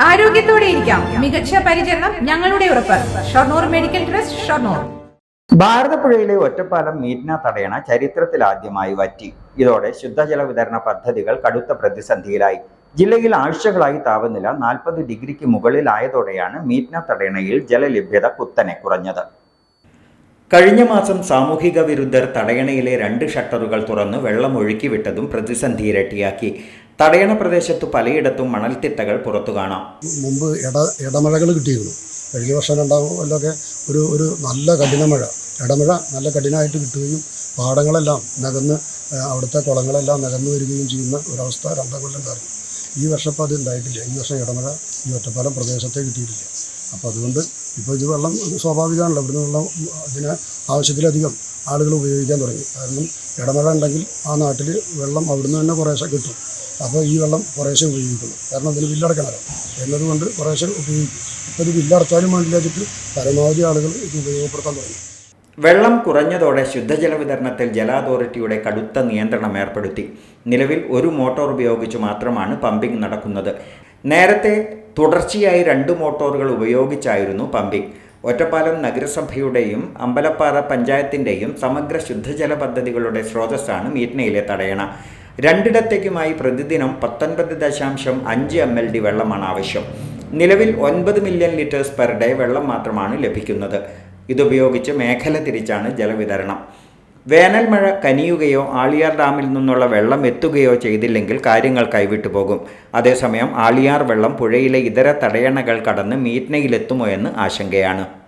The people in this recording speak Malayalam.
ആരോഗ്യത്തോടെ ഇരിക്കാം. മികച്ച പരിചരണം ഞങ്ങളുടെ ഉറപ്പ്. Shoranur medical trust Shoranur. ഭാരതപ്പുഴയിലെ Ottapalam Meetna തടയണ ചരിത്രത്തിൽ ആദ്യമായി വറ്റി. ഇതോടെ ശുദ്ധജല വിതരണ പദ്ധതികൾ കടുത്ത പ്രതിസന്ധിയിലായി. ജില്ലയിൽ ആഴ്ചകളായി താപനില നാൽപ്പത് ഡിഗ്രിക്ക് മുകളിലായതോടെയാണ് മീറ്റ്ന തടയണയിൽ ജലലഭ്യത കുത്തനെ കുറഞ്ഞത്. കഴിഞ്ഞ മാസം സാമൂഹിക വിരുദ്ധർ തടയണയിലെ രണ്ട് ഷട്ടറുകൾ തുറന്ന് വെള്ളം ഒഴുക്കിവിട്ടതും പ്രതിസന്ധി ഇരട്ടിയാക്കി തടയണ പ്രദേശത്ത് പലയിടത്തും മണൽത്തിട്ടകൾ പുറത്തു കാണാം. മുമ്പ് ഇട ഇടമഴകൾ കിട്ടിയിരുന്നു. കഴിഞ്ഞ വർഷം രണ്ടാം കൊല്ലമൊക്കെ ഒരു ഒരു നല്ല കഠിനമഴ. ഇടമഴ നല്ല കഠിനമായിട്ട് കിട്ടുകയും പാടങ്ങളെല്ലാം നികന്ന് അവിടുത്തെ കുളങ്ങളെല്ലാം നികന്നു വരികയും ചെയ്യുന്ന ഒരവസ്ഥ രണ്ടാം കൊല്ലം കാരണം. ഈ വർഷം ഇപ്പോൾ അത് ഉണ്ടായിട്ടില്ല ഈ വർഷം ഇടമഴ ഈ ഒറ്റപ്പാലം പ്രദേശത്തെ കിട്ടിയിട്ടില്ല. അപ്പോൾ അതുകൊണ്ട് ഇപ്പോൾ ഇത് വെള്ളം സ്വാഭാവികമാണല്ലോ. ഇവിടുന്ന് വെള്ളം അതിന് ആവശ്യത്തിലധികം ആളുകൾ ഉപയോഗിക്കാൻ തുടങ്ങി. കാരണം ഇടമഴ ഉണ്ടെങ്കിൽ ആ നാട്ടിൽ വെള്ളം അവിടുന്ന് തന്നെ കുറേശ്ശെ കിട്ടും. അപ്പോൾ ഈ വെള്ളം കുറേശ്ശെ ഉപയോഗിക്കുള്ളൂ. കാരണം അതിന് ബില്ലടക്കണമല്ലോ എന്നതുകൊണ്ട് കുറേശ്ശെ ഉപയോഗിക്കും. ഇപ്പോൾ ഇത് ബില്ലടച്ചാലും വേണ്ടില്ല വെച്ചിട്ട് പരമാവധി ആളുകൾ ഇത് ഉപയോഗപ്പെടുത്താൻ തുടങ്ങി. വെള്ളം കുറഞ്ഞതോടെ ശുദ്ധജല വിതരണത്തിൽ ജല അതോറിറ്റിയുടെ കടുത്ത നിയന്ത്രണം ഏർപ്പെടുത്തി. നിലവിൽ ഒരു മോട്ടോർ ഉപയോഗിച്ച് മാത്രമാണ് പമ്പിംഗ് നടക്കുന്നത്. നേരത്തെ തുടർച്ചയായി രണ്ട് മോട്ടോറുകൾ ഉപയോഗിച്ചായിരുന്നു പമ്പിംഗ്. ഒറ്റപ്പാലം നഗരസഭയുടെയും അമ്പലപ്പാറ പഞ്ചായത്തിന്റെയും സമഗ്ര ശുദ്ധജല പദ്ധതികളുടെ സ്രോതസ്സാണ് മീറ്റ്നയിലെ തടയണ. രണ്ടിടത്തേക്കുമായി പ്രതിദിനം പത്തൊൻപത് ദശാംശം അഞ്ച് എം എൽ ഡി വെള്ളമാണ് ആവശ്യം. നിലവിൽ ഒൻപത് മില്യൺ ലിറ്റേഴ്സ് പെർ ഡേ വെള്ളം മാത്രമാണ് ലഭിക്കുന്നത്. ഇതുപയോഗിച്ച് മേഖല തിരിച്ചാണ് ജലവിതരണം. വേനൽ മഴ കനിയുകയോ ആളിയാർ ഡാമിൽ നിന്നുള്ള വെള്ളം എത്തുകയോ ചെയ്തില്ലെങ്കിൽ കാര്യങ്ങൾ കൈവിട്ടു പോകും. അതേസമയം ആളിയാർ വെള്ളം പുഴയിലെ ഇതര തടയണകൾ കടന്ന് മീറ്റ്നയിലെത്തുമോ എന്ന് ആശങ്കയാണ്.